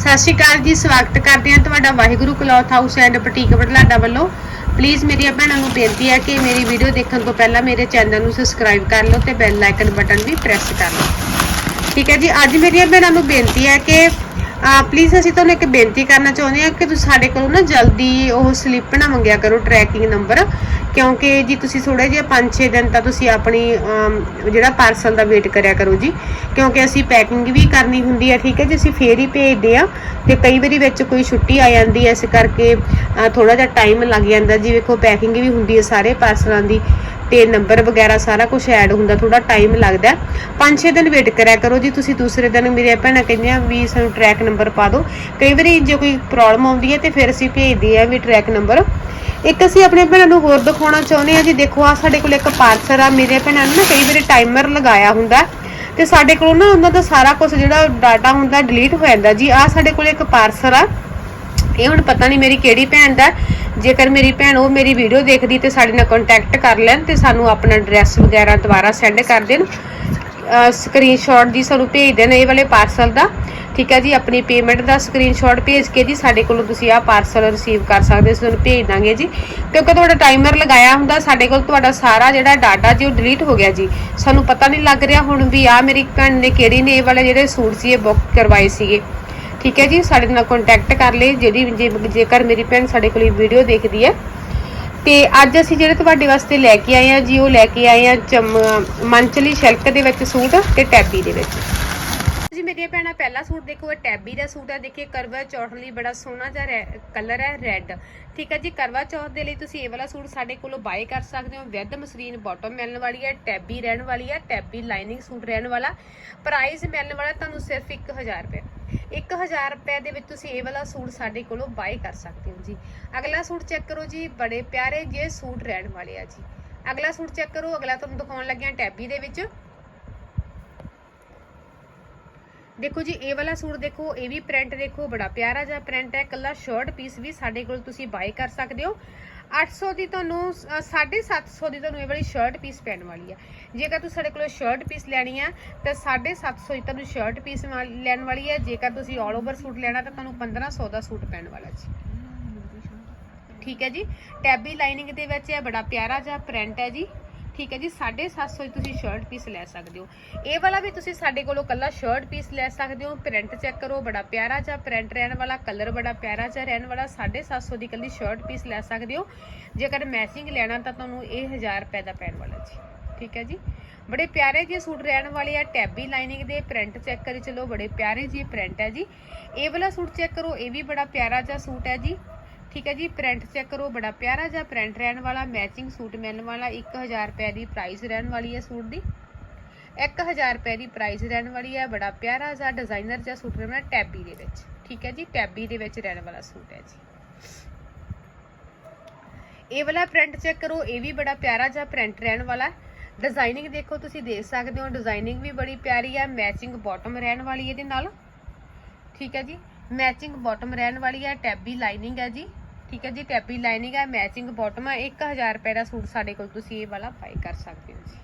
ਸਤਿ ਸ਼੍ਰੀ ਅਕਾਲ ਜੀ, ਸਵਾਗਤ ਕਰਦੇ ਹਾਂ ਤੁਹਾਡਾ Waheguru cloth house and boutique Budhlada ਵੱਲੋਂ। ਪਲੀਜ਼ ਮੇਰੀਆਂ ਭੈਣਾਂ ਨੂੰ ਬੇਨਤੀ ਹੈ ਕਿ ਮੇਰੀ ਵੀਡੀਓ ਦੇਖਣ ਤੋਂ ਪਹਿਲਾਂ ਮੇਰੇ ਚੈਨਲ ਨੂੰ ਸਬਸਕ੍ਰਾਈਬ ਕਰ ਲਓ ਤੇ ਬੈਲ ਆਈਕਨ ਬਟਨ ਵੀ ਪ੍ਰੈਸ ਕਰ ਲਓ। ਠੀਕ ਹੈ ਜੀ, ਅੱਜ ਮੇਰੀਆਂ ਭੈਣਾਂ ਨੂੰ ਬੇਨਤੀ ਹੈ ਕਿ ਪਲੀਜ਼ ਅਸੀਂ ਤੁਹਾਨੂੰ ਇੱਕ ਬੇਨਤੀ ਕਰਨਾ ਚਾਹੁੰਦੇ ਹਾਂ ਕਿ ਤੁਸੀਂ ਸਾਡੇ ਕੋਲੋਂ ਨਾ ਜਲਦੀ ਉਹ ਸਲਿੱਪ ਨਾ ਮੰਗਿਆ ਕਰੋ ਟਰੈਕਿੰਗ ਨੰਬਰ ਕਿਉਂਕਿ ਜੀ ਤੁਸੀਂ ਥੋੜੇ ਜਿਹਾ 5-6 ਦਿਨ ਤਾਂ ਤੁਸੀਂ ਆਪਣੀ ਜਿਹੜਾ ਪਾਰਸਲ ਦਾ ਵੇਟ ਕਰਿਆ ਕਰੋ ਜੀ। ਕਿਉਂਕਿ ਅਸੀਂ ਪੈਕਿੰਗ ਵੀ ਕਰਨੀ ਹੁੰਦੀ ਹੈ ਠੀਕ ਹੈ ਜੀ? ਅਸੀਂ ਫੇਰ ਹੀ ਭੇਜਦੇ ਆ ਤੇ ਕਈ ਵਾਰੀ ਵਿੱਚ ਕੋਈ ਛੁੱਟੀ ਆ ਜਾਂਦੀ ਹੈ ਇਸ ਕਰਕੇ ਥੋੜਾ ਜਿਹਾ ਟਾਈਮ ਲੱਗ ਜਾਂਦਾ ਜੀ। ਵੇਖੋ ਪੈਕਿੰਗ ਵੀ ਹੁੰਦੀ ਹੈ ਸਾਰੇ ਪਾਰਸਲਾਂ ਦੀ ਤੇ ਨੰਬਰ ਵਗੈਰਾ ਸਾਰਾ ਕੁਝ ਐਡ ਹੁੰਦਾ ਥੋੜਾ ਟਾਈਮ ਲੱਗਦਾ। 5-6 ਦਿਨ ਵੇਟ ਕਰਿਆ ਕਰੋ ਜੀ। ਤੁਸੀਂ ਦੂਸਰੇ ਦਿਨ ਮੇਰੇ ਭੈਣਾਂ ਕਹਿੰਦੀਆਂ ਵੀ ਸਾਨੂੰ ਟਰੈਕ ਨੰਬਰ ਪਾ ਦਿਓ। ਕਈ ਵਾਰੀ ਜੇ ਕੋਈ ਪ੍ਰੋਬਲਮ ਆਉਂਦੀ ਹੈ ਤੇ ਫਿਰ ਅਸੀਂ ਭੇਜਦੇ ਆ ਵੀ ਟਰੈਕ ਨੰਬਰ ਇੱਕ ਅਸੀਂ ਆਪਣੇ ਭੈਣਾਂ ਨੂੰ ਹੋਰ ਦਿਖਾਉਣਾ ਚਾਹੁੰਦੇ ਆ ਜੀ। ਦੇਖੋ ਆ ਸਾਡੇ ਕੋਲ ਇੱਕ ਪਾਰਸਲ ਆ। ਮੇਰੇ ਭੈਣਾਂ ਨੇ ਨਾ ਕਈ ਵਾਰੀ ਟਾਈਮਰ ਲਗਾਇਆ ਹੁੰਦਾ ਤੇ ਸਾਡੇ ਕੋਲ ਨਾ ਉਹਨਾਂ ਦਾ ਸਾਰਾ ਕੁਝ ਜਿਹੜਾ ਡਾਟਾ ਹੁੰਦਾ ਡਿਲੀਟ ਹੋ ਜਾਂਦਾ ਜੀ ਆ ਸਾਡੇ ਕੋਲ ਇੱਕ ਪਾਰਸਲ ਆ। ਇਹ ਹੁਣ ਪਤਾ ਨਹੀਂ ਮੇਰੀ ਕਿਹੜੀ ਭੈਣ ਦਾ ਜੇਕਰ ਮੇਰੀ ਭੈਣ ਉਹ ਮੇਰੀ ਵੀਡੀਓ ਦੇਖਦੀ ਤੇ ਸਾਡੇ ਨਾਲ ਕੰਟੈਕਟ ਕਰ ਲੈਣ ਤੇ ਸਾਨੂੰ ਆਪਣਾ ਐਡਰੈਸ ਵਗੈਰਾ ਦੁਬਾਰਾ ਸੈਂਡ ਕਰ ਦੇਣ। ਸਕਰੀਨਸ਼ਾਟ ਜੀ ਸਾਨੂੰ ਭੇਜ ਦੇਣ ਇਹ ਵਾਲੇ ਪਾਰਸਲ ਦਾ। ਠੀਕ ਹੈ ਜੀ, ਆਪਣੀ ਪੇਮੈਂਟ ਦਾ ਸਕਰੀਨਸ਼ਾਟ ਭੇਜ ਕੇ ਜੀ ਸਾਡੇ ਕੋਲੋਂ ਤੁਸੀਂ ਆਹ ਪਾਰਸਲ ਰਿਸੀਵ ਕਰ ਸਕਦੇ ਹੋ, ਅਸੀਂ ਤੁਹਾਨੂੰ ਭੇਜ ਦਾਂਗੇ ਜੀ। ਕਿਉਂਕਿ ਤੁਹਾਡਾ ਟਾਈਮਰ ਲਗਾਇਆ ਹੁੰਦਾ, ਸਾਡੇ ਕੋਲ ਤੁਹਾਡਾ ਸਾਰਾ ਜਿਹੜਾ ਡਾਟਾ ਜੀ ਉਹ ਡਿਲੀਟ ਹੋ ਗਿਆ ਜੀ। ਸਾਨੂੰ ਪਤਾ ਨਹੀਂ ਲੱਗ ਰਿਹਾ ਹੁਣ ਵੀ ਆ ਮੇਰੀ ਭੈਣ ਨੇ ਕਿਹੜੀ ਨੇ, ਇਹ ਵਾਲੇ ਜਿਹੜੇ ਸੂਟ ਸੀ, ਇਹ ਬੁੱਕ ਕਰਵਾਏ ਸੀਗੇ। ਠੀਕ ਹੈ ਜੀ, ਸਾਡੇ ਨਾਲ ਕੰਟੈਕਟ ਕਰ ਲਈ ਜਿਹੜੀ ਜੇ- ਜੇਕਰ ਮੇਰੀ ਭੈਣ ਸਾਡੇ ਕੋਲ ਵੀਡੀਓ ਦੇਖਦੀ ਹੈ ਤੇ ਅੱਜ ਅਸੀਂ ਜਿਹੜੇ ਤੁਹਾਡੇ ਵਾਸਤੇ ਲੈ ਕੇ ਆਏ ਆ ਜੀ, ਉਹ ਲੈ ਕੇ ਆਏ ਆ ਚਮ, ਮੰਚਲੀ ਸ਼ਿਲਕ ਦੇ ਵਿੱਚ ਸੂਟ ਤੇ ਟੈਬੀ ਦੇ ਵਿੱਚ। ਜੀ ਮੇਰੀਆਂ ਭੈਣਾਂ, ਪਹਿਲਾ ਸੂਟ ਦੇਖੋ, ਇਹ ਟੈਬੀ ਦਾ ਸੂਟ ਹੈ ਦੇਖਿਏ, ਕਰਵਾ ਚੌਥ ਲਈ ਬੜਾ ਸੋਹਣਾ ਜਿਹਾ ਕਲਰ ਹੈ, ਰੈੱਡ। ਠੀਕ ਹੈ ਜੀ, ਕਰਵਾ ਚੌਥ ਦੇ ਲਈ ਤੁਸੀਂ ਇਹ ਵਾਲਾ ਸੂਟ ਸਾਡੇ ਕੋਲੋਂ ਬਾਏ ਕਰ ਸਕਦੇ ਹੋ। ਵਿਦ ਮਸਲੀਨ ਬਾਟਮ ਮਿਲਣ ਵਾਲੀ ਹੈ, ਟੈਬੀ ਰਹਿਣ ਵਾਲੀ ਹੈ, ਟੈਬੀ ਲਾਈਨਿੰਗ ਸੂਟ ਰਹਿਣ ਵਾਲਾ। ਪ੍ਰਾਈਸ ਮਿਲਣ ਵਾਲਾ ਤੁਹਾਨੂੰ ਸਿਰਫ 1000 ਰੁਪਏ। 1000 ਰੁਪਏ ਦੇ ਵਿੱਚ ਤੁਸੀਂ ਇਹ ਵਾਲਾ ਸੂਟ ਸਾਡੇ ਕੋਲੋਂ ਬਾਏ ਕਰ ਸਕਦੇ ਹੋ ਜੀ। ਅਗਲਾ ਸੂਟ ਚੈੱਕ ਕਰੋ ਜੀ, ਬੜੇ ਪਿਆਰੇ ਜਿਹੇ ਸੂਟ ਰਹਿਣ ਵਾਲੇ ਆ ਜੀ। ਅਗਲਾ ਸੂਟ ਚੈੱਕ ਕਰੋ, ਅਗਲਾ ਤੁਹਾਨੂੰ ਦਿਖਾਉਣ ਲੱਗਿਆ ਟੈਬੀ ਦੇ ਵਿੱਚ। ਦੇਖੋ ਜੀ, ਇਹ ਵਾਲਾ ਸੂਟ ਦੇਖੋ, ਇਹ ਵੀ ਪ੍ਰਿੰਟ ਦੇਖੋ, ਬੜਾ ਪਿਆਰਾ ਜਿਹਾ ਪ੍ਰਿੰਟ ਹੈ। ਕੱਲਾ ਸ਼ਰਟ ਪੀਸ ਵੀ ਸਾਡੇ ਕੋਲ ਤੁਸੀਂ ਬਾਏ ਕਰ ਸਕਦੇ ਹੋ। 800 ਦੀ ਤੁਹਾਨੂੰ ਅ, 750 ਦੀ ਤੁਹਾਨੂੰ ਇਹ ਵਾਲੀ ਸ਼ਰਟ ਪੀਸ ਪੈਣ ਵਾਲੀ ਹੈ ਜੇਕਰ ਤੁਸੀਂ ਸਾਡੇ ਕੋਲੋਂ ਸ਼ਰਟ ਪੀਸ ਲੈਣੀ ਹੈ ਤਾਂ 750 ਦੀ ਤੁਹਾਨੂੰ ਸ਼ਰਟ ਪੀਸ ਲੈਣ ਵਾਲੀ ਹੈ ਜੇਕਰ ਤੁਸੀਂ 올 ਓਵਰ ਸੂਟ ਲੈਣਾ ਤਾਂ ਤੁਹਾਨੂੰ 1500 ਦਾ ਸੂਟ ਪੈਣ ਵਾਲਾ ਜੀ। ਠੀਕ ਹੈ ਜੀ? ਟੈਬੀ ਲਾਈਨਿੰਗ ਦੇ ਵਿੱਚ ਇਹ ਬੜਾ ਪਿਆਰਾ ਜਿਹਾ ਪ੍ਰਿੰਟ ਹੈ ਜੀ। ਠੀਕ ਹੈ ਜੀ 750 ਦੀ ਤੁਸੀਂ ਸ਼ਰਟ ਪੀਸ ਲੈ ਸਕਦੇ ਹੋ। ਇਹ ਵਾਲਾ ਵੀ ਤੁਸੀਂ ਸਾਡੇ ਕੋਲੋਂ ਕੱਲਾ ਸ਼ਰਟ ਪੀਸ ਲੈ ਸਕਦੇ ਹੋ। ਪ੍ਰਿੰਟ ਚੈੱਕ ਕਰੋ, ਬੜਾ ਪਿਆਰਾ ਜਿਹਾ ਪ੍ਰਿੰਟ ਰਹਿਣ ਵਾਲਾ ਕਲਰ ਬੜਾ ਪਿਆਰਾ ਜਿਹਾ ਰਹਿਣ ਵਾਲਾ 750 ਦੀ ਕੱਲੀ ਸ਼ਰਟ ਪੀਸ ਲੈ ਸਕਦੇ ਹੋ। ਜੇਕਰ ਮੈਚਿੰਗ ਲੈਣਾ ਤਾਂ ਤੁਹਾਨੂੰ ਇਹ 1000 ਰੁਪਏ ਦਾ ਪੈਣ ਵਾਲਾ ਜੀ। ਠੀਕ ਹੈ ਜੀ? ਬੜੇ ਪਿਆਰੇ ਜਿਹੇ ਸੂਟ ਰਹਿਣ ਵਾਲੇ ਆ ਟੈਬੀ ਲਾਈਨਿੰਗ ਦੇ ਪ੍ਰਿੰਟ ਚੈੱਕ ਕਰੀ ਚਲੋ, ਬੜੇ ਪਿਆਰੇ ਜਿਹੇ ਪ੍ਰਿੰਟ ਹੈ ਜੀ। ਇਹ ਵਾਲਾ ਸੂਟ ਚੈੱਕ ਕਰੋ, ਇਹ ਵੀ ਬੜਾ ਪਿਆਰਾ ਜਿਹਾ ਸੂਟ ਹੈ ਜੀ। ਠੀਕ ਹੈ ਜੀ ਪ੍ਰਿੰਟ ਚੈੱਕ ਕਰੋ, ਬੜਾ ਪਿਆਰਾ ਜਿਹਾ ਪ੍ਰਿੰਟ ਰਹਿਣ ਵਾਲਾ ਮੈਚਿੰਗ ਸੂਟ ਮਿਲਣ ਵਾਲਾ 1000 ਰੁਪਏ ਦੀ ਪ੍ਰਾਈਸ ਰਹਿਣ ਵਾਲੀ ਹੈ ਸੂਟ ਦੀ। 1000 ਰੁਪਏ ਦੀ ਪ੍ਰਾਈਸ ਰਹਿਣ ਵਾਲੀ ਹੈ, ਬੜਾ ਪਿਆਰਾ ਜਿਹਾ ਡਿਜ਼ਾਈਨਰ ਜਿਹਾ ਸੂਟ ਰਹਿਣ ਵਾਲਾ, ਟੈਬੀ ਦੇ ਵਿੱਚ। ਠੀਕ ਹੈ ਜੀ, ਟੈਬੀ ਦੇ ਵਿੱਚ ਰਹਿਣ ਵਾਲਾ ਸੂਟ ਹੈ ਜੀ। ਇਹ ਵਾਲਾ ਪ੍ਰਿੰਟ ਚੈੱਕ ਕਰੋ, ਇਹ ਵੀ ਬੜਾ ਪਿਆਰਾ ਜਿਹਾ ਪ੍ਰਿੰਟ ਰਹਿਣ ਵਾਲਾ ਹੈ। ਡਿਜ਼ਾਈਨਿੰਗ ਦੇਖੋ, ਤੁਸੀਂ ਦੇਖ ਸਕਦੇ ਹੋ ਡਿਜ਼ਾਈਨਿੰਗ ਵੀ ਬੜੀ ਪਿਆਰੀ ਹੈ ਮੈਚਿੰਗ ਬਾਟਮ ਰਹਿਣ ਵਾਲੀ ਇਹਦੇ ਨਾਲ। ਠੀਕ ਹੈ ਜੀ ਮੈਚਿੰਗ ਬਾਟਮ ਰਹਿਣ ਵਾਲੀ ਹੈ, ਟੈਬੀ ਲਾਈਨਿੰਗ ਹੈ ਜੀ। ਠੀਕ ਹੈ ਜੀ ਟੈਬੀ ਲਾਈਨਿੰਗ ਹੈ ਮੈਚਿੰਗ ਬਾਟਮ ਹੈ। 1000 ਰੁਪਏ ਦਾ ਸੂਟ ਸਾਡੇ ਕੋਲ ਤੁਸੀਂ ਇਹ ਵਾਲਾ ਬਾਈ ਕਰ ਸਕਦੇ ਹੋ ਜੀ।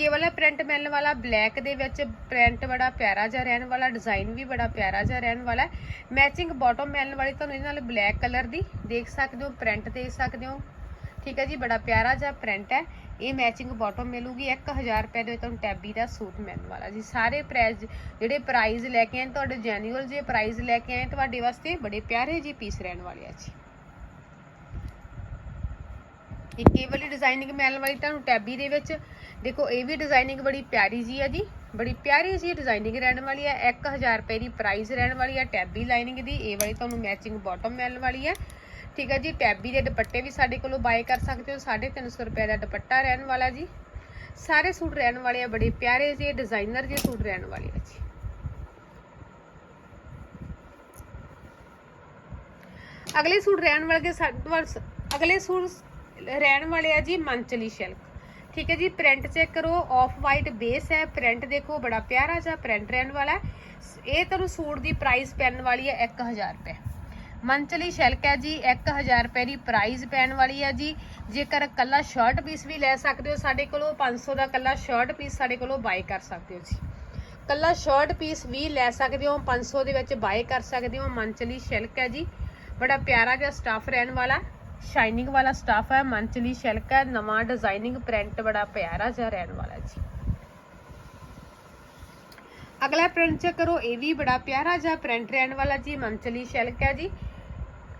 ਇਹ ਵਾਲਾ ਪ੍ਰਿੰਟ ਮਿਲਣ ਵਾਲਾ ਬਲੈਕ ਦੇ ਵਿੱਚ ਪ੍ਰਿੰਟ ਬੜਾ ਪਿਆਰਾ ਜਿਹਾ ਰਹਿਣ ਵਾਲਾ ਡਿਜ਼ਾਈਨ ਵੀ ਬੜਾ ਪਿਆਰਾ ਜਿਹਾ ਰਹਿਣ ਵਾਲਾ ਮੈਚਿੰਗ ਬਾਟਮ ਮਿਲਣ ਵਾਲੀ ਤੁਹਾਨੂੰ ਇਹਦੇ ਨਾਲ ਬਲੈਕ ਕਲਰ ਦੀ ਦੇਖ ਸਕਦੇ ਹੋ ਪ੍ਰਿੰਟ ਦੇਖ ਸਕਦੇ ਹੋ। ਠੀਕ ਹੈ ਜੀ, ਬੜਾ ਪਿਆਰਾ ਜਿਹਾ ਪ੍ਰਿੰਟ ਹੈ। ਇਹ ਮੈਚਿੰਗ ਬਾਟਮ ਮਿਲੂਗੀ। 1000 ਰੁਪਏ ਦੇ ਵਿੱਚ ਤੁਹਾਨੂੰ ਟੈਬੀ ਦਾ ਸੂਟ ਮਿਲਣ ਵਾਲਾ ਜੀ। ਸਾਰੇ ਪ੍ਰਾਈਸ ਜਿਹੜੇ ਪ੍ਰਾਈਸ ਲੈ ਕੇ ਆਏ ਤੁਹਾਡੇ ਜੈਨੂਅਲ ਜੇ ਪ੍ਰਾਈਸ ਲੈ ਕੇ ਆਏ ਤੁਹਾਡੇ ਵਾਸਤੇ ਬੜੇ ਪਿਆਰੇ ਜੀ ਪੀਸ ਰਹਿਣ ਵਾਲੇ ਆ ਜੀ। ਇੱਕ ਇਹ ਵਾਲੀ ਡਿਜ਼ਾਈਨਿੰਗ ਮਿਲਣ ਵਾਲੀ ਤੁਹਾਨੂੰ ਟੈਬੀ ਦੇ ਵਿੱਚ। ਦੇਖੋ, ਇਹ ਵੀ ਡਿਜ਼ਾਈਨਿੰਗ ਬੜੀ ਪਿਆਰੀ ਜੀ ਆ ਜੀ। ਬੜੀ ਪਿਆਰੀ ਜੀ ਡਿਜ਼ਾਈਨਿੰਗ ਰਹਿਣ ਵਾਲੀ ਹੈ 1000 ਰੁਪਏ ਦੀ ਪ੍ਰਾਈਸ ਰਹਿਣ ਵਾਲੀ ਹੈ ਟੈਬੀ ਲਾਈਨਿੰਗ ਦੀ। ਇਹ ਵਾਲੀ ਤੁਹਾਨੂੰ ਮੈਚਿੰਗ ਬਾਟਮ ਮਿਲਣ ਵਾਲੀ ਹੈ ਠੀਕ ਹੈ ਜੀ ਟੈਬੀ ਦੇ ਦੁਪੱਟੇ ਵੀ ਸਾਡੇ ਕੋਲੋਂ ਬਾਏ ਕਰ ਸਕਦੇ ਹੋ 350 ਰੁਪਏ ਦਾ ਦੁਪੱਟਾ ਰਹਿਣ ਵਾਲਾ ਜੀ। ਸਾਰੇ ਸੂਟ ਰਹਿਣ ਵਾਲੇ ਆ, ਬੜੇ ਪਿਆਰੇ ਜਿਹੇ ਡਿਜ਼ਾਈਨਰ ਜਿਹੇ ਸੂਟ ਰਹਿਣ ਵਾਲੇ ਆ ਜੀ। ਅਗਲੇ ਸੂਟ ਰਹਿਣ ਵਾਲੇ ਸਾਡੇ ਅਗਲੇ ਸੂਟ ਰਹਿਣ ਵਾਲੇ ਆ ਜੀ ਮੰਚਲੀ ਸ਼ਿਲਕ। ਠੀਕ ਹੈ ਜੀ ਪ੍ਰਿੰਟ ਚੈੱਕ ਕਰੋ ਆਫ ਵਾਈਟ ਬੇਸ ਹੈ ਪ੍ਰਿੰਟ ਦੇਖੋ, ਬੜਾ ਪਿਆਰਾ ਜਿਹਾ ਪ੍ਰਿੰਟ ਰਹਿਣ ਵਾਲਾ ਇਹ ਤੁਹਾਨੂੰ ਸੂਟ ਦੀ ਪ੍ਰਾਈਸ ਪੈਣ ਵਾਲੀ ਹੈ 1000 ਰੁਪਏ। ਮੰਚਲੀ ਸ਼ਿਲਕ ਹੈ ਜੀ 1000 ਰੁਪਏ ਦੀ ਪ੍ਰਾਈਜ਼ ਪੈਣ ਵਾਲੀ ਹੈ ਜੀ। ਜੇਕਰ ਕੱਲਾ ਸ਼ਰਟ ਪੀਸ ਵੀ ਲੈ ਸਕਦੇ ਹੋ ਸਾਡੇ ਕੋਲੋਂ 500 ਦਾ ਕੱਲਾ ਸ਼ਰਟ ਪੀਸ ਸਾਡੇ ਕੋਲੋਂ ਬਾਈ ਕਰ ਸਕਦੇ ਹੋ ਜੀ। ਕੱਲਾ ਸ਼ਰਟ ਪੀਸ ਵੀ ਲੈ ਸਕਦੇ ਹੋ 500 ਦੇ ਵਿੱਚ ਬਾਏ ਕਰ ਸਕਦੇ ਹੋ ਮੰਚਲੀ ਸ਼ਿਲਕ ਹੈ ਜੀ। ਬੜਾ ਪਿਆਰਾ ਜਿਹਾ ਸਟਾਫ ਰਹਿਣ ਵਾਲਾ ਸ਼ਾਈਨਿੰਗ ਵਾਲਾ ਸਟਾਫ ਹੈ ਮੰਚਲੀ ਸ਼ਿਲਕ ਹੈ, ਨਵਾਂ ਡਿਜ਼ਾਈਨਿੰਗ ਪ੍ਰਿੰਟ ਬੜਾ ਪਿਆਰਾ ਜਿਹਾ ਰਹਿਣ ਵਾਲਾ ਜੀ। ਅਗਲਾ ਪ੍ਰਿੰਟ ਚੈੱਕ ਕਰੋ, ਇਹ ਵੀ ਬੜਾ ਪਿਆਰਾ ਜਿਹਾ ਪ੍ਰਿੰਟ ਰਹਿਣ ਵਾਲਾ ਜੀ ਮੰਚਲੀ ਸ਼ਿਲਕ ਹੈ ਜੀ।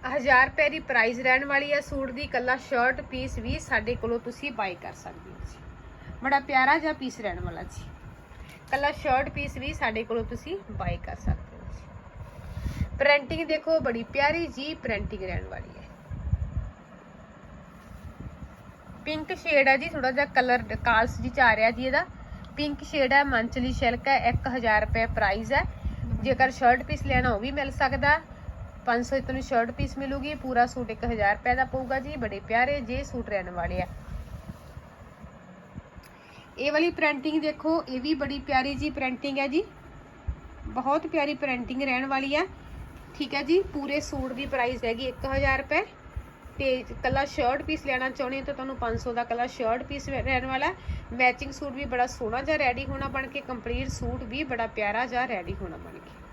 1000 ਰੁਪਏ ਦੀ ਪ੍ਰਾਈਸ ਰਹਿਣ ਵਾਲੀ ਹੈ। ਸੂਟ ਦੀ ਕੱਲਾ ਸ਼ਰਟ ਪੀਸ ਵੀ ਸਾਡੇ ਕੋਲੋਂ ਤੁਸੀਂ ਬਾਈ ਕਰ ਸਕਦੇ ਹੋ ਜੀ। ਬੜਾ ਪਿਆਰਾ ਜਿਹਾ ਪੀਸ ਰਹਿਣ ਵਾਲਾ ਜੀ। ਕੱਲਾ ਸ਼ਰਟ ਪੀਸ ਵੀ ਸਾਡੇ ਕੋਲੋਂ ਤੁਸੀਂ ਬਾਈ ਕਰ ਸਕਦੇ ਹੋ ਜੀ। ਪ੍ਰਿੰਟਿੰਗ ਦੇਖੋ, ਬੜੀ ਪਿਆਰੀ ਜੀ ਪ੍ਰਿੰਟਿੰਗ ਰਹਿਣ ਵਾਲੀ ਹੈ। ਪਿੰਕ ਸ਼ੇਡ ਹੈ ਜੀ ਥੋੜਾ ਜਿਹਾ ਕਲਰ ਕਾਲਸ ਜੀ ਚ ਆ ਰਿਹਾ ਜੀ ਇਹਦਾ। ਪਿੰਕ ਸ਼ੇਡ ਹੈ, ਮੰਚਲੀ ਸ਼ਿਲਕ ਹੈ 1000 ਰੁਪਏ ਪ੍ਰਾਈਸ ਹੈ। ਜੇਕਰ ਸ਼ਰਟ ਪੀਸ ਲੈਣਾ ਉਹ ਵੀ ਮਿਲ ਸਕਦਾ। 500 ਤੁਹਾਨੂੰ ਸ਼ਰਟ ਪੀਸ ਮਿਲੂਗੀ, ਪੂਰਾ ਸੂਟ 1000 ਰੁਪਏ ਦਾ ਪਊਗਾ ਜੀ, ਬੜੇ ਪਿਆਰੇ ਜੇ ਸੂਟ ਰਹਿਣ ਵਾਲੇ ਆ। ਇਹ ਵਾਲੀ ਪ੍ਰਿੰਟਿੰਗ ਦੇਖੋ, ਇਹ ਵੀ ਬੜੀ ਪਿਆਰੀ ਜੀ ਪ੍ਰਿੰਟਿੰਗ ਹੈ ਜੀ। ਬਹੁਤ ਪਿਆਰੀ ਪ੍ਰਿੰਟਿੰਗ ਰਹਿਣ ਵਾਲੀ ਹੈ ਠੀਕ ਹੈ ਜੀ, ਪੂਰੇ ਸੂਟ ਦੀ ਪ੍ਰਾਈਸ ਹੈਗੀ 1000 ਰੁਪਏ। ਤੇ ਕੱਲਾ ਸ਼ਰਟ ਪੀਸ ਲੈਣਾ ਚਾਹੁੰਦੇ ਹੋ ਤਾਂ ਤੁਹਾਨੂੰ 500 ਦਾ ਕੱਲਾ ਸ਼ਰਟ ਪੀਸ ਰਹਿਣ ਵਾਲਾ। ਮੈਚਿੰਗ ਸੂਟ ਵੀ ਬੜਾ ਸੋਹਣਾ ਜਿਹਾ ਰੈਡੀ ਹੋਣਾ ਬਣ ਕੇ ਕੰਪਲੀਟ ਸੂਟ ਵੀ ਬੜਾ ਪਿਆਰਾ ਜਿਹਾ ਰੈਡੀ ਹੋਣਾ ਬਣ ਕੇ।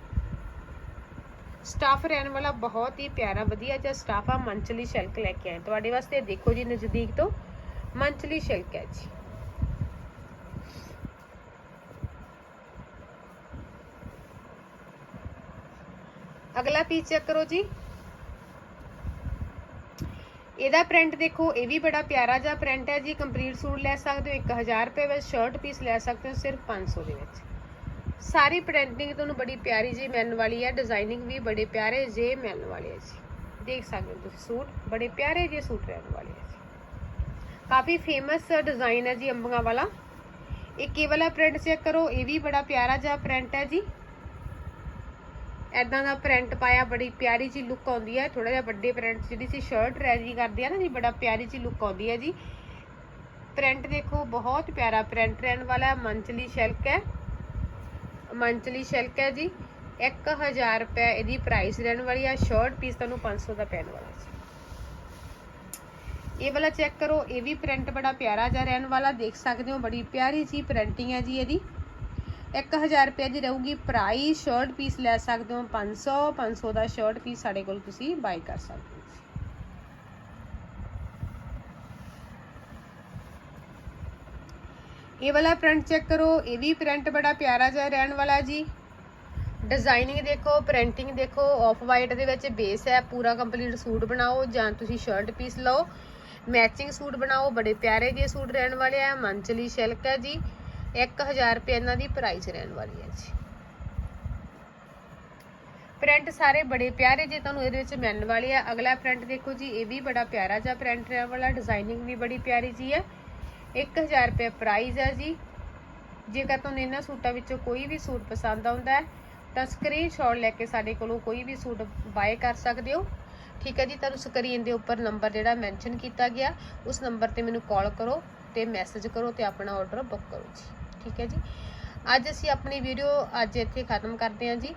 ਸਟਾਫ ਰਹਿਣ ਵਾਲਾ ਬਹੁਤ ਹੀ ਪਿਆਰਾ, ਵਧੀਆ ਜਿਹਾ ਸਟਾਫ ਆ, ਮੰਚਲੀ ਸ਼ਿਲਕ ਲੈ ਕੇ ਆਏ। ਤੁਹਾਡੇ ਵਾਸਤੇ ਦੇਖੋ ਜੀ, ਨਜ਼ਦੀਕ ਤੋਂ ਮੰਚਲੀ ਸ਼ਿਲਕ ਹੈ ਜੀ। ਅਗਲਾ ਪੀਸ ਚੈੱਕ ਕਰੋ ਜੀ। ਇਹਦਾ ਪ੍ਰਿੰਟ ਦੇਖੋ, ਇਹ ਵੀ ਬੜਾ ਪਿਆਰਾ ਜਿਹਾ ਪ੍ਰਿੰਟ ਹੈ ਜੀ। ਕੰਪਲੀਟ ਸੂਟ ਲੈ ਸਕਦੇ ਹੋ 1000 ਰੁਪਏ ਵਿੱਚ ਸ਼ਰਟ ਪੀਸ ਲੈ ਸਕਦੇ ਹੋ, ਸਿਰਫ 500 ਦੇ ਵਿੱਚ। ਸਾਰੀ ਪ੍ਰਿੰਟਿੰਗ ਤੁਹਾਨੂੰ ਬੜੀ ਪਿਆਰੀ ਜੀ ਮਿਲਣ ਵਾਲੀ ਹੈ ਡਿਜ਼ਾਈਨਿੰਗ ਵੀ ਬੜੇ ਪਿਆਰੇ ਜੇ ਮਿਲਣ ਵਾਲੇ ਹੈ ਜੀ। ਦੇਖ ਸਕਦੇ ਹੋ ਤੁਸੀਂ ਸੂਟ, ਬੜੇ ਪਿਆਰੇ ਜੇ ਸੂਟ ਰਹਿਣ ਵਾਲੇ ਹੈ ਜੀ। ਕਾਫੀ ਫੇਮਸ ਡਿਜ਼ਾਈਨ ਹੈ ਜੀ ਅੰਬੀਆਂ ਵਾਲਾ। ਇਹ ਕੇਵਲਾ ਪ੍ਰਿੰਟ ਚੈੱਕ ਕਰੋ, ਇਹ ਵੀ ਬੜਾ ਪਿਆਰਾ ਜਿਹਾ ਪ੍ਰਿੰਟ ਹੈ ਜੀ। ਐਦਾਂ ਦਾ ਪ੍ਰਿੰਟ ਪਾਇਆ, ਬੜੀ ਪਿਆਰੀ ਜੀ ਲੁੱਕ ਆਉਂਦੀ ਹੈ। ਥੋੜਾ ਜਿਹਾ ਵੱਡੇ ਪ੍ਰਿੰਟ ਜਿਹੜੀ ਸੀ ਸ਼ਰਟ ਰੈਡੀ ਕਰਦੀ ਹੈ ਨਾ ਜੀ, ਬੜਾ ਪਿਆਰੀ ਜੀ ਲੁੱਕ ਆਉਂਦੀ ਹੈ ਜੀ। ਪ੍ਰਿੰਟ ਦੇਖੋ, ਬਹੁਤ ਪਿਆਰਾ ਪ੍ਰਿੰਟ ਰਹਿਣ ਵਾਲਾ ਮੰਚਲੀ ਸ਼ਿਲਕ ਹੈ। ਮੰਥਲੀ ਸ਼ਿਲਕ ਹੈ ਜੀ। 1000 ਰੁਪਏ ਇਹਦੀ ਪ੍ਰਾਈਸ ਰਹਿਣ ਵਾਲੀ ਆ। ਸ਼ਰਟ ਪੀਸ ਤੁਹਾਨੂੰ 500 ਦਾ ਪੈਣ ਵਾਲਾ ਜੀ ਇਹ ਵਾਲਾ ਚੈੱਕ ਕਰੋ, ਇਹ ਵੀ ਪ੍ਰਿੰਟ ਬੜਾ ਪਿਆਰਾ ਜਿਹਾ ਰਹਿਣ ਵਾਲਾ। ਦੇਖ ਸਕਦੇ ਹੋ, ਬੜੀ ਪਿਆਰੀ ਜੀ ਪ੍ਰਿੰਟਿੰਗ ਹੈ ਜੀ ਇਹਦੀ। 1000 ਰੁਪਏ ਦੀ ਰਹੂਗੀ ਪ੍ਰਾਈਸ ਸ਼ਰਟ ਪੀਸ ਲੈ ਸਕਦੇ ਹੋ 500 500 ਦਾ ਸ਼ਰਟ ਪੀਸ ਸਾਡੇ ਕੋਲ ਤੁਸੀਂ ਬਾਈ ਕਰ ਸਕਦੇ ਹੋ ਇਹ ਵਾਲਾ ਪ੍ਰਿੰਟ ਚੈੱਕ ਕਰੋ, ਇਹ ਵੀ ਪ੍ਰਿੰਟ ਬੜਾ ਪਿਆਰਾ ਜਿਹਾ ਰਹਿਣ ਵਾਲਾ ਜੀ। ਡਿਜ਼ਾਈਨਿੰਗ ਦੇਖੋ ਪ੍ਰਿੰਟਿੰਗ ਦੇਖੋ ਆਫ ਵਾਈਟ ਦੇ ਵਿੱਚ ਬੇਸ ਹੈ, ਪੂਰਾ ਕੰਪਲੀਟ ਸੂਟ ਬਣਾਓ ਜਾਂ ਤੁਸੀਂ ਸ਼ਰਟ ਪੀਸ ਲਓ। ਮੈਚਿੰਗ ਸੂਟ ਬਣਾਓ, ਬੜੇ ਪਿਆਰੇ ਜਿਹੇ ਸੂਟ ਰਹਿਣ ਵਾਲੇ ਆ, ਮੰਚਲੀ ਸਿਲਕ ਹੈ ਜੀ। 1000 ਰੁਪਏ ਇਹਨਾਂ ਦੀ ਪ੍ਰਾਈਸ ਰਹਿਣ ਵਾਲੀ ਹੈ ਜੀ। ਪ੍ਰਿੰਟ ਸਾਰੇ ਬੜੇ ਪਿਆਰੇ ਜੇ ਤੁਹਾਨੂੰ ਇਹਦੇ ਵਿੱਚ ਮਿਲਣ ਵਾਲੇ ਆ। ਅਗਲਾ ਪ੍ਰਿੰਟ ਦੇਖੋ ਜੀ, ਇਹ ਵੀ ਬੜਾ ਪਿਆਰਾ ਜਿਹਾ ਪ੍ਰਿੰਟ ਰਹਿਣ ਵਾਲਾ ਡਿਜ਼ਾਈਨਿੰਗ ਵੀ ਬੜੀ ਪਿਆਰੀ ਜੀ ਹੈ। 1000 ਰੁਪਏ ਪ੍ਰਾਈਸ ਹੈ ਜੀ। ਜੇਕਰ ਤੁਹਾਨੂੰ ਇਹਨਾਂ ਸੂਟਾਂ ਵਿੱਚੋਂ ਕੋਈ ਵੀ ਸੂਟ ਪਸੰਦ ਆਉਂਦਾ ਹੈ, ਤਾਂ ਸਕਰੀਨਸ਼ਾਟ ਲੈ ਕੇ ਸਾਡੇ ਕੋਲੋਂ ਕੋਈ ਵੀ ਸੂਟ ਬਾਏ ਕਰ ਸਕਦੇ ਹੋ। ਠੀਕ ਹੈ ਜੀ, ਤੁਹਾਨੂੰ ਸਕਰੀਨ ਦੇ ਉੱਪਰ ਨੰਬਰ ਜਿਹੜਾ ਮੈਂਸ਼ਨ ਕੀਤਾ ਗਿਆ, ਉਸ ਨੰਬਰ ਤੇ ਮੈਨੂੰ ਕਾਲ ਕਰੋ ਤੇ ਮੈਸੇਜ ਕਰੋ ਤੇ ਆਪਣਾ ਆਰਡਰ ਬੁੱਕ ਕਰੋ ਜੀ। ਠੀਕ ਹੈ ਜੀ। ਅੱਜ ਅਸੀਂ ਆਪਣੀ ਵੀਡੀਓ ਅੱਜ ਇੱਥੇ ਖਤਮ ਕਰਦੇ ਹਾਂ ਜੀ।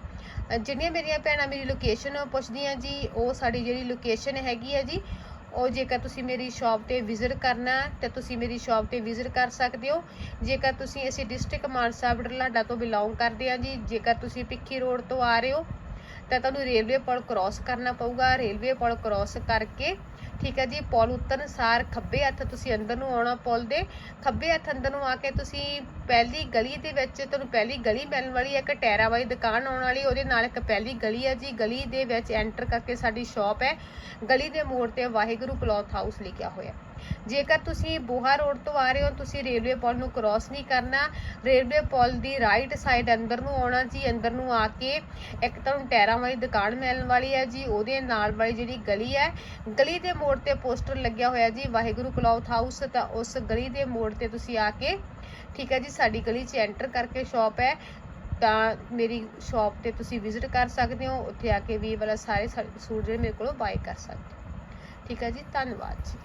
ਜਿਹੜੀਆਂ ਮੇਰੀਆਂ ਭੈਣਾਂ ਮੇਰੀ ਲੋਕੇਸ਼ਨ ਪੁੱਛਦੀਆਂ ਜੀ, ਉਹ ਸਾਡੀ ਜਿਹੜੀ ਲੋਕੇਸ਼ਨ ਹੈਗੀ ਹੈ ਜੀ ਉਹ ਜੇਕਰ ਤੁਸੀਂ ਮੇਰੀ ਸ਼ਾਪ ਤੇ ਵਿਜ਼ਿਟ ਕਰਨਾ ਹੈ, ਤਾਂ ਤੁਸੀਂ ਮੇਰੀ ਸ਼ਾਪ ਤੇ ਵਿਜ਼ਿਟ ਕਰ ਸਕਦੇ ਹੋ। ਜੇਕਰ ਤੁਸੀਂ ਅਸੀਂ ਡਿਸਟ੍ਰਿਕਟ ਮਾਨਸਾ ਬਡਲਾਡਾ ਤੋਂ ਬਿਲੋਂਗ ਕਰਦੇ ਹਾਂ ਜੀ, ਜੇਕਰ ਤੁਸੀਂ ਪਿੱਖੀ ਰੋਡ ਤੋਂ ਆ ਰਹੇ ਹੋ ਤਾਂ ਤੁਹਾਨੂੰ ਰੇਲਵੇ ਪੁਲ ਕ੍ਰਾਸ ਕਰਨਾ ਪਊਗਾ। ਰੇਲਵੇ ਪੁਲ ਕ੍ਰਾਸ ਕਰਕੇ, ਠੀਕ ਹੈ ਜੀ, ਪੁਲ ਉਤਰਨ ਸਾਰ ਖੱਬੇ ਹੱਥ ਤੁਸੀਂ ਅੰਦਰ ਨੂੰ ਆਉਣਾ ਪੁਲ ਦੇ। ਖੱਬੇ ਹੱਥ ਅੰਦਰ ਨੂੰ ਆ ਕੇ ਤੁਸੀਂ ਪਹਿਲੀ ਗਲੀ ਦੇ ਵਿੱਚ, ਤੁਹਾਨੂੰ ਪਹਿਲੀ ਗਲੀ ਮਿਲਣ ਵਾਲੀ ਹੈ, ਇੱਕ ਟੈਰਾ ਵਾਲੀ ਦੁਕਾਨ ਆਉਣ ਵਾਲੀ, ਉਹਦੇ ਨਾਲ ਇੱਕ ਪਹਿਲੀ ਗਲੀ ਹੈ ਜੀ। ਗਲੀ ਦੇ ਵਿੱਚ ਐਂਟਰ ਕਰਕੇ ਸਾਡੀ ਸ਼ਾਪ ਹੈ। ਗਲੀ ਦੇ ਮੋੜ ਤੇ ਵਾਹਿਗੁਰੂ ਕਲੌਥ ਹਾਊਸ ਲਿਖਿਆ ਹੋਇਆ। ਜੇਕਰ ਤੁਸੀਂ ਬੋਹਾ ਰੋਡ ਤੋਂ ਆ ਰਹੇ ਹੋ, ਤੁਸੀਂ ਰੇਲਵੇ ਪੁਲ ਨੂੰ ਕ੍ਰਾਸ ਨਹੀਂ ਕਰਨਾ। ਰੇਲਵੇ ਪੁਲ ਦੀ ਰਾਈਟ ਸਾਈਡ ਅੰਦਰ ਨੂੰ ਆਉਣਾ ਜੀ, ਅੰਦਰ ਨੂੰ ਆ ਕੇ ਇੱਕ ਤੁਹਾਨੂੰ ਟੈਰਾਂ ਵਾਲੀ ਦੁਕਾਨ ਮਿਲਣ ਵਾਲੀ ਹੈ ਜੀ, ਉਹਦੇ ਨਾਲ ਵਾਲੀ ਜਿਹੜੀ ਗਲੀ ਹੈ, ਗਲੀ ਦੇ ਮੋੜ ਤੇ ਪੋਸਟਰ ਲੱਗਿਆ ਹੋਇਆ ਜੀ, ਵਾਹਿਗੁਰੂ ਕਲੌਥ ਹਾਊਸ, ਤਾਂ ਉਸ ਗਲੀ ਦੇ ਮੋੜ ਤੇ ਤੁਸੀਂ ਆ ਕੇ, ਠੀਕ ਹੈ ਜੀ, ਸਾਡੀ ਗਲੀ 'ਚ ਐਂਟਰ ਕਰਕੇ ਸ਼ਾਪ ਹੈ। ਤਾਂ ਮੇਰੀ ਸ਼ਾਪ ਤੇ ਤੁਸੀਂ ਵਿਜ਼ਿਟ ਕਰ ਸਕਦੇ ਹੋ, ਉੱਥੇ ਆ ਕੇ ਵੀ ਵਾਲਾ ਸਾਰੇ ਸੂਟ ਜਿਹੜੇ ਮੇਰੇ ਕੋਲੋਂ ਬਾਏ ਕਰ ਸਕਦੇ ਹੋ। ਠੀਕ ਹੈ ਜੀ, ਧੰਨਵਾਦ ਜੀ